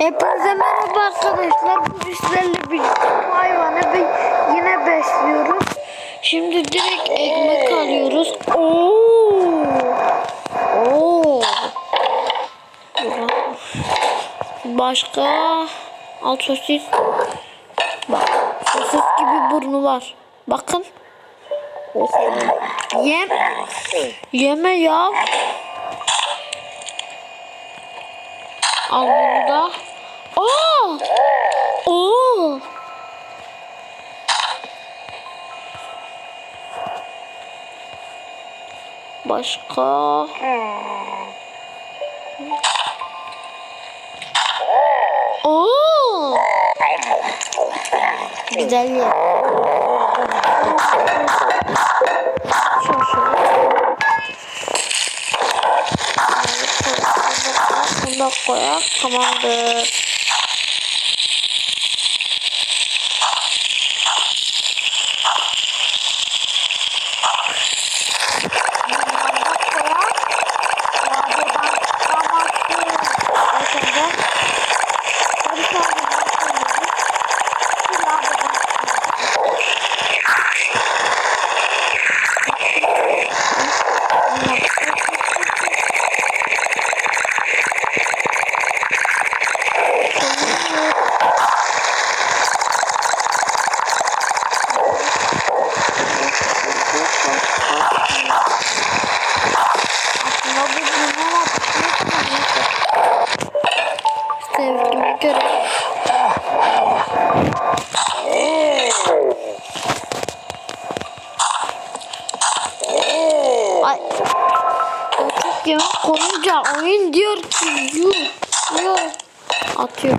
Hepinize merhaba arkadaşlar. Bugün sizlerle birlikte bu hayvanı bir yine besliyoruz. Şimdi direkt ekmek alıyoruz. Oo! Oo! Başka alt sosis. Bak sosis gibi burnu var. Bakın. Yem. Yeme ya. Al bunu da. Aa! Oo! Başka? Oo! Güzel ya. Şöyle şöyle. Bunu da koyak. Tamamdır. Koyunca oyun diyor ki yuh yuh atıyor.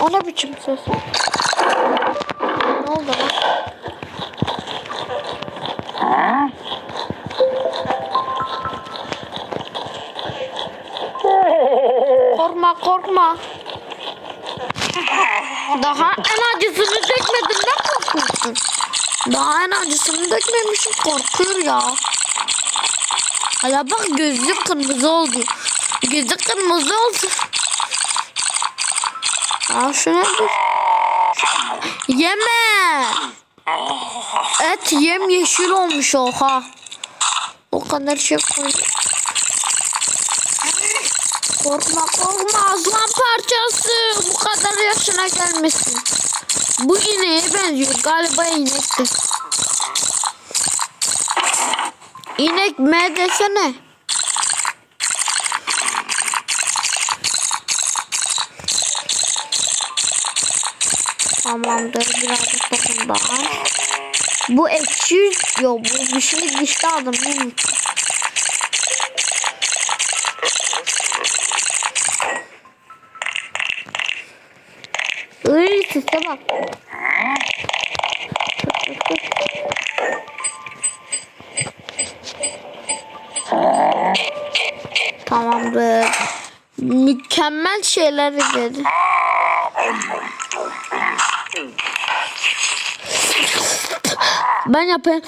O ne biçim ses? Ne oldu? Korkma korkma. Daha en acısını dökmedim ne korkuyorsun? Daha en acısını dökmemişim korkuyor ya. Hala bak gözü kırmızı oldu. Gözü kırmızı oldu. Aa şuna dur. Yeme. Et yem yeşil olmuş oha. O kadar şey koydum. Korkma korkma aslan parçası. Bu kadar yaşına gelmesin. Bu ineğe benziyor. Galiba inekti. İnek me desene. Tamamdır birazcık dokundan. Bu ekşi yok bu bir şey dişte aldım. Hı. Iy sese bak. Tamamdır. Mükemmel şeyler dedi. Ben yapayım.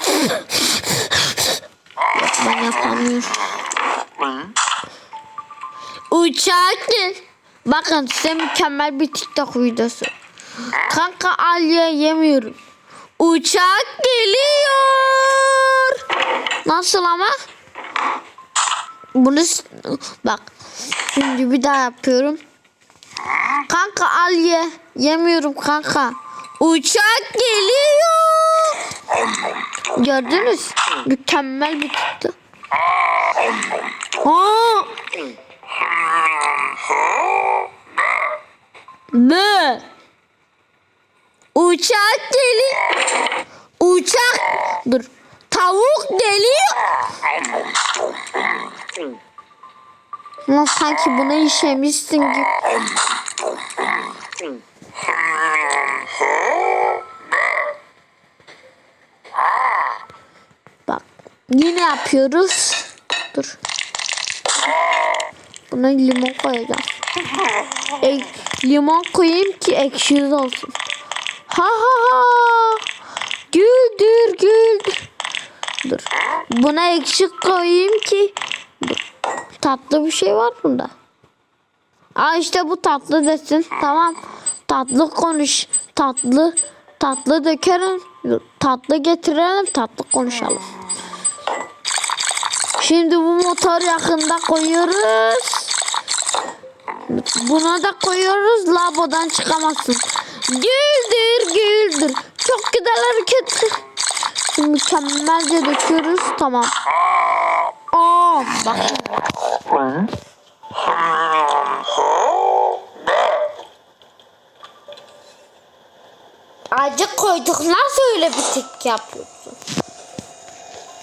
Ben yapamıyorum. Uçak gel. Bakın size mükemmel bir TikTok videosu. Kanka alya yemiyorum. Uçak geliyor. Nasıl ama? Bunu bak. Şimdi bir daha yapıyorum. Kanka al ye. Yemiyorum kanka. Uçak geliyor. Gördünüz? Mükemmel bir tuttu. Aa! Uçak geliyor. Uçak. Dur. Tavuk geliyor. Lan sanki buna işemişsin gibi. Bak yine yapıyoruz. Dur. Buna limon koyacağım. E, limon koyayım ki ekşi olsun. Ha ha ha. Güldür güldür. Dur. Buna ekşi koyayım ki Dur. tatlı bir şey var bunda. Aa işte bu tatlı desin. Tamam. Tatlı konuş. Tatlı tatlı dökerim. Tatlı getirelim. Tatlı konuşalım. Şimdi bu motor yakında koyuyoruz. Buna da koyuyoruz. Labodan çıkamazsın. Güldür güldür. Çok güzel hareket. Mükemmelce döküyoruz. Tamam. Aa, bak. Acı koyduk. Nasıl öyle bir tek yapıyorsun?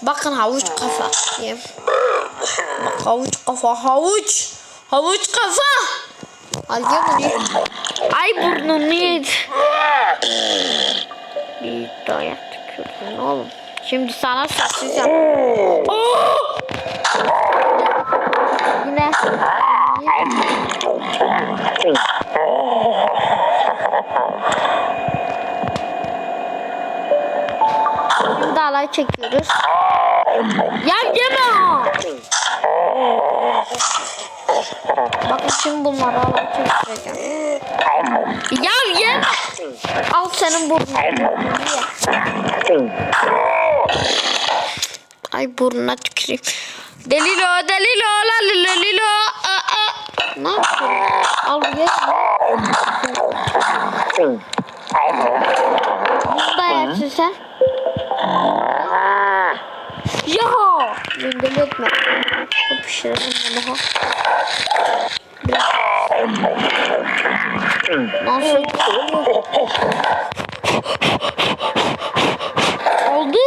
Bakın havuç kafa. Yem. Bak, havuç kafa. Havuç. Havuç kafa. Al ye bunu. Ay burnunu yedi. Bir dayak tükürdün oğlum. Şimdi sana. Oo! Yine. Şimdi alay çekiyoruz. Ya yeme. Bakın şimdi bunları alay çektireceğim. Ya yeme. Al senin burnunu. Ay burnuna tüküreyim. Delilo, delilo, la lilo, lilo. Aa, aa. Ne yapıyorsun? Al ye. Bunu da yersin sen. Ya! Beni etme. Pişirelim bunu. Nasıl? Oldu.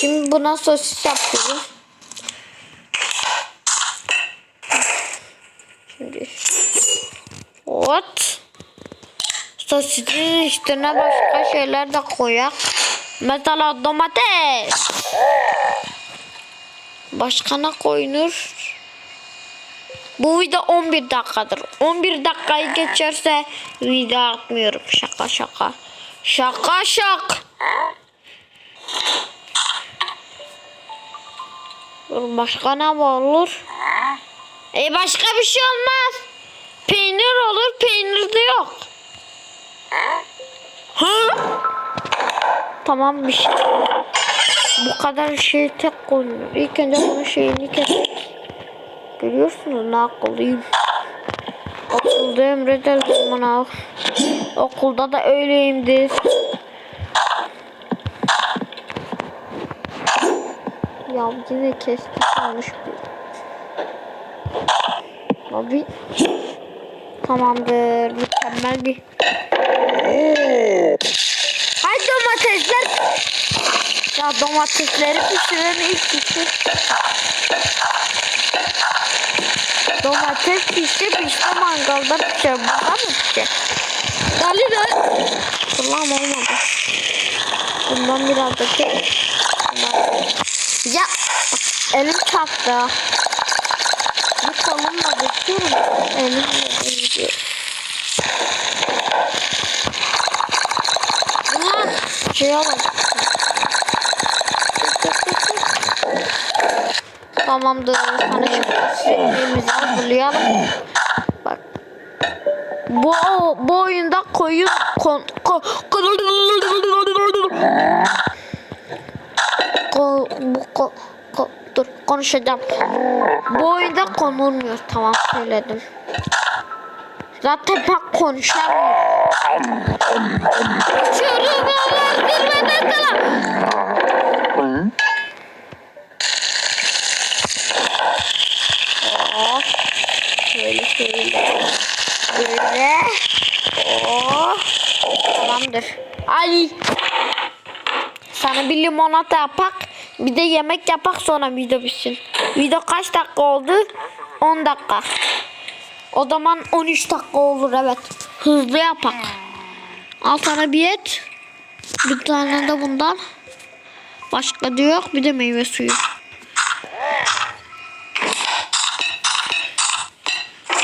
Şimdi buna sosis yapıyorum. Şimdi. What? Sosisin üstüne başka şeyler de koyak. Mesela domates. Başka ne koyulur? Bu video 11 dakikadır. 11 dakikayı geçerse video atmıyorum. Şaka şaka. Şaka şak. Başka ne olur? E başka bir şey olmaz. Peynir olur, peynir de yok. Ha? Tamam bir şey. Bu kadar şey tek koyuyor. İlk önce bunun şeyini keseriz. Görüyorsunuz ne akıllıyım. Okulda emrederdim bana. Okulda da öyleyimdir. Ya yine kesti olmuş bir. Abi. Tamamdır. Mükemmel bir. Hay domatesler. Ya domatesleri pişiren ilk kişi. Domates pişti pişti mangalda pişer. Burada mı pişer? Dali de. Ulan olmadı. Bundan biraz da çek. Ya elim çarptı. Şey alalım. Tamamdır. Sana şimdi sürekliğimizi hazırlayalım. Bak. Bu, bu oyunda koyun kon, ko, ko, ko, bu ko, ko, dur konuşacağım. Bu oyunda konulmuyor. Tamam söyledim. Zaten ben konuşamıyorum. Çocuğumu öldürmeden. Hop. Şöyle şöyle. Böyle. Oh. Tamamdır. Ali. Sana bir limonata yapak. Bir de yemek yapak sonra video bitsin. Video kaç dakika oldu? 10 dakika. O zaman 13 dakika olur evet. Hızlı yapak. Al sana bir et. Bir tane de bundan. Başka da yok. Bir de meyve suyu.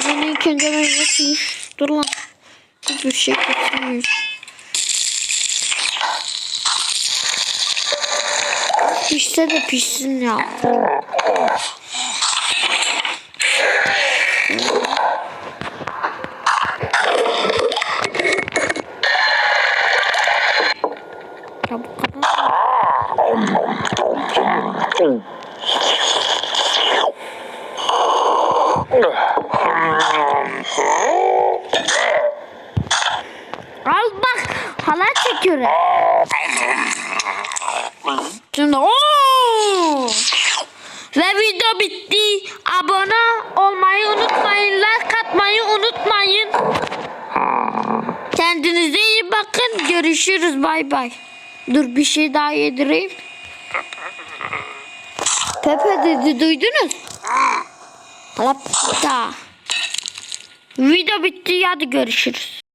Ben ilk önce meyve suyu. Dur lan. Hiçbir şey getirmiyor. Pişse de pişsin. Ya Al bak halay çekiyorum. Şimdi ooo. Ve video bitti. Abone olmayı unutmayın. Like atmayı unutmayın. Kendinize iyi bakın. Görüşürüz. Bay bay. Dur bir şey daha yedireyim. Pepe dedi duydunuz. Lapta. Video bitti. Hadi görüşürüz.